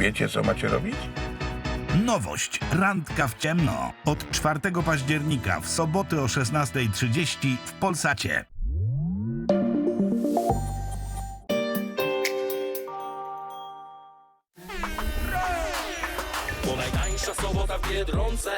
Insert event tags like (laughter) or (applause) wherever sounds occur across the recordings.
Wiecie, co macie robić? Nowość. Randka w ciemno. Od 4 października w soboty o 16.30 w Polsacie. To najtańsza sobota w Biedronce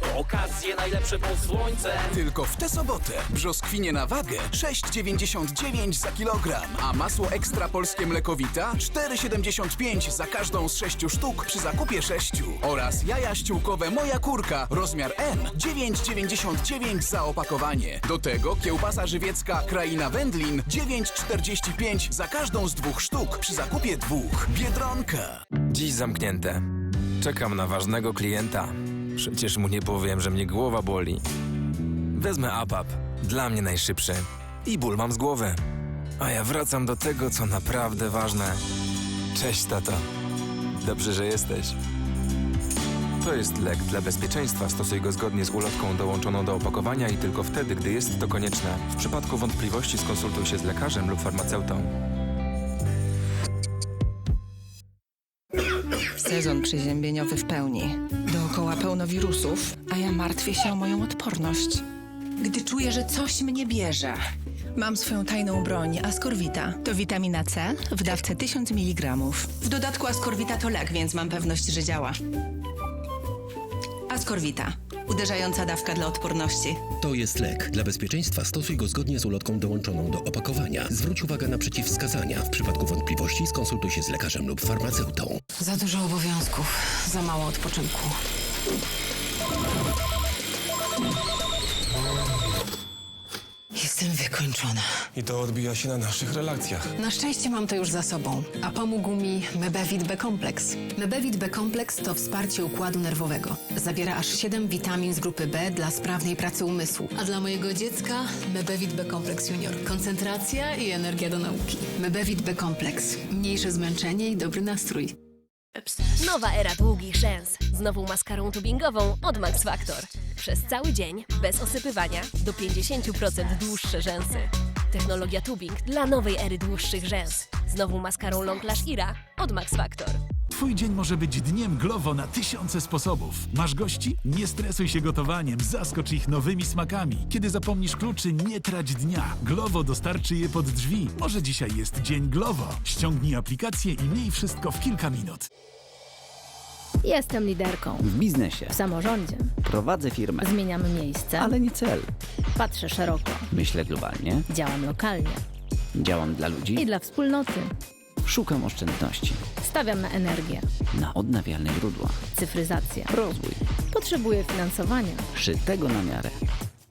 To okazje najlepsze pod słońce Tylko w tę sobotę brzoskwinie na wagę 6,99 za kilogram, a masło ekstra polskie mlekowita 4,75 za każdą z 6 sztuk przy zakupie 6 oraz jaja ściółkowe Moja Kurka rozmiar M 9,99 za opakowanie. Do tego kiełbasa żywiecka Kraina Wędlin 9,45 za każdą z dwóch sztuk przy zakupie dwóch. Biedronka. Dziś zamknięte. Czekam na ważnego klienta. Przecież mu nie powiem, że mnie głowa boli. Wezmę APAP. Dla mnie najszybszy. I ból mam z głowy. A ja wracam do tego, co naprawdę ważne. Cześć, tato. Dobrze, że jesteś. To jest lek dla bezpieczeństwa. Stosuj go zgodnie z ulotką dołączoną do opakowania i tylko wtedy, gdy jest to konieczne. W przypadku wątpliwości skonsultuj się z lekarzem lub farmaceutą. Sezon przeziębieniowy w pełni. Dookoła pełno wirusów, a ja martwię się o moją odporność. Gdy czuję, że coś mnie bierze. Mam swoją tajną broń, Ascorvita. To witamina C w dawce 1000 mg. W dodatku Ascorvita to lek, więc mam pewność, że działa. Ascorvita. Uderzająca dawka dla odporności. To jest lek. Dla bezpieczeństwa stosuj go zgodnie z ulotką dołączoną do opakowania. Zwróć uwagę na przeciwwskazania. W przypadku wątpliwości skonsultuj się z lekarzem lub farmaceutą. Za dużo obowiązków, za mało odpoczynku. Jestem wykończona. I to odbija się na naszych relacjach. Na szczęście mam to już za sobą, a pomógł mi Mebevit B-kompleks. Mebevit B-kompleks to wsparcie układu nerwowego. Zawiera aż 7 witamin z grupy B dla sprawnej pracy umysłu. A dla mojego dziecka Mebevit B-kompleks junior. Koncentracja i energia do nauki. Mebevit B-kompleks. Mniejsze zmęczenie i dobry nastrój. Nowa era długich rzęs z nową maskarą tubingową od Max Factor. Przez cały dzień, bez osypywania, do 50% dłuższe rzęsy. Technologia tubing dla nowej ery dłuższych rzęs. Z nową maskarą Long Lash Ira od Max Factor. Twój dzień może być dniem Glovo na tysiące sposobów. Masz gości? Nie stresuj się gotowaniem, zaskocz ich nowymi smakami. Kiedy zapomnisz kluczy, nie trać dnia. Glovo dostarczy je pod drzwi. Może dzisiaj jest dzień Glovo. Ściągnij aplikację i miej wszystko w kilka minut. Jestem liderką. W biznesie. W samorządzie. Prowadzę firmę. Zmieniamy miejsce. Ale nie cel. Patrzę szeroko. Myślę globalnie. Działam lokalnie. Działam dla ludzi. I dla wspólnoty. Szukam oszczędności. Stawiam na energię. Na odnawialne źródła. Cyfryzację. Rozwój. Potrzebuję finansowania. Szytego na miarę.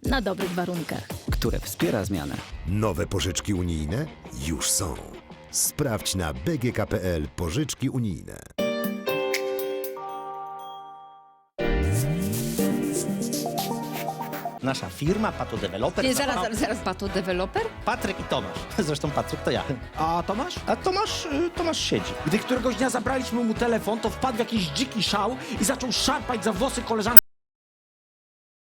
Na dobrych warunkach. Które wspiera zmianę. Nowe pożyczki unijne już są. Sprawdź na bgk.pl pożyczki unijne. Nasza firma, Pato Developer. Nie, zaraz, zaraz, zaraz, Pato Developer? Patryk i Tomasz. (laughs) Zresztą Patryk to ja. A Tomasz? A Tomasz, y, Tomasz siedzi. Gdy któregoś dnia zabraliśmy mu telefon, to wpadł w jakiś dziki szał i zaczął szarpać za włosy koleżanki